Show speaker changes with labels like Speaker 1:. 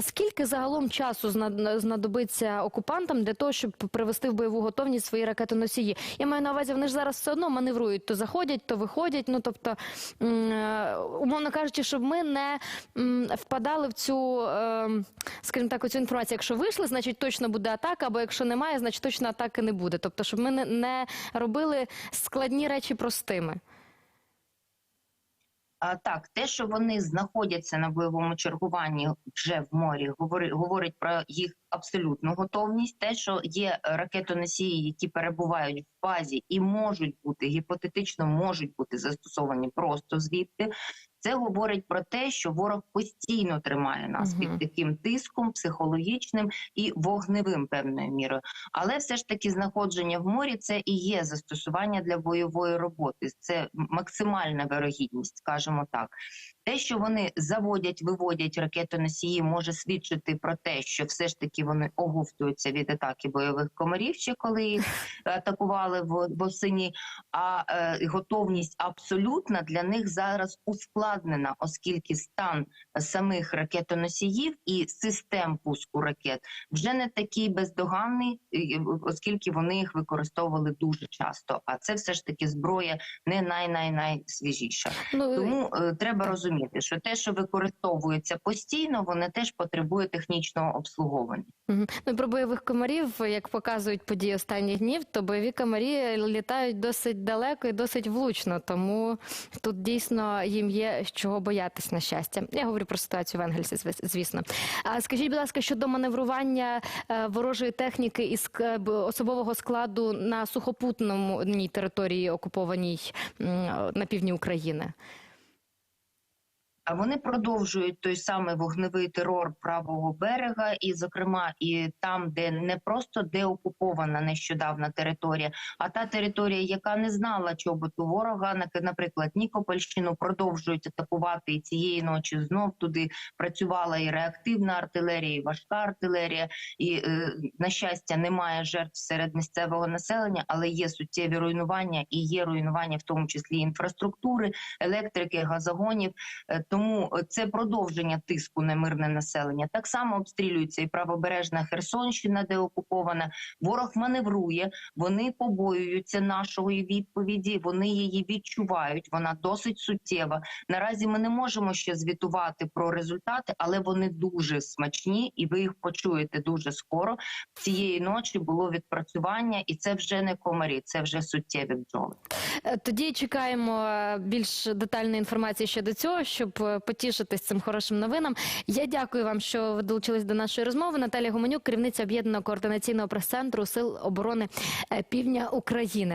Speaker 1: Скільки загалом часу зна- знадобиться окупантам для того, щоб привести в бойову готовність свої ракетоносії? Я маю на увазі, вони ж зараз все одно маневрують, то заходять, то виходять. Ну тобто, е, умовно кажучи, щоб ми не впадали в цю, е, скажімо так, у цю інформацію. Якщо вийшли, значить точно буде атака, або якщо немає, значить точно атаки не буде. Тобто, щоб ми не робили складні речі простими.
Speaker 2: Так, те, що вони знаходяться на бойовому чергуванні вже в морі, говорить, говорить про їх абсолютну готовність. Те, що є ракетоносії, які перебувають в базі і можуть бути гіпотетично можуть бути застосовані просто звідти. Це говорить про те, що ворог постійно тримає нас під таким тиском психологічним і вогневим певною мірою. Але все ж таки знаходження в морі це і є застосування для бойової роботи. Це максимальна вирогідність, скажімо так. Те, що вони заводять, виводять ракетоносії, може свідчити про те, що все ж таки вони оговтуються від атаки бойових комарів, ще коли їх атакували в восені. А е, готовність абсолютна для них зараз ускладнена, оскільки стан самих ракетоносіїв і систем пуску ракет вже не такий бездоганний, оскільки вони їх використовували дуже часто. А це все ж таки зброя не най-най-найсвіжіша.
Speaker 1: Ну,
Speaker 2: Тому е, треба розуміти, що те, що використовується постійно, воно теж потребує технічного обслуговування.
Speaker 1: Мгм. Ну, про бойових комарів, як показують події останніх днів, то бойові комарі літають досить далеко і досить влучно. Тому тут дійсно їм є чого боятись на щастя. Я говорю про ситуацію в Енгельсі, звісно. А скажіть, будь ласка, щодо маневрування е, ворожої техніки і ск- особового складу на сухопутному території окупованій на півдні України.
Speaker 2: А вони продовжують той самий вогневий терор правого берега, і, зокрема, і там, де не просто деокупована нещодавна територія, а та територія, яка не знала чоботу ворога, наприклад, Нікопольщину, продовжують атакувати і цієї ночі. Знов туди працювала і реактивна артилерія, і важка артилерія. І е, на щастя, немає жертв серед місцевого населення, але є суттєві руйнування і є руйнування, в тому числі інфраструктури, електрики, газогонів. Тому е, це продовження тиску на мирне населення. Так само обстрілюється і правобережна Херсонщина, де окупована. Ворог маневрує, вони побоюються нашої відповіді. Вони її відчувають. Вона досить суттєва. Наразі ми не можемо ще звітувати про результати, але вони дуже смачні, і ви їх почуєте дуже скоро. Цієї ночі було відпрацювання, і це вже не комарі, це вже суттєві бджоли.
Speaker 1: Е, Тоді чекаємо е, більш детальної інформації щодо цього, щоб потішитись цим хорошим новинам. Я дякую вам, що ви долучились до нашої розмови. Наталія Гуменюк, керівниця об'єднаного координаційного прес-центру Сил оборони е, Півдня України.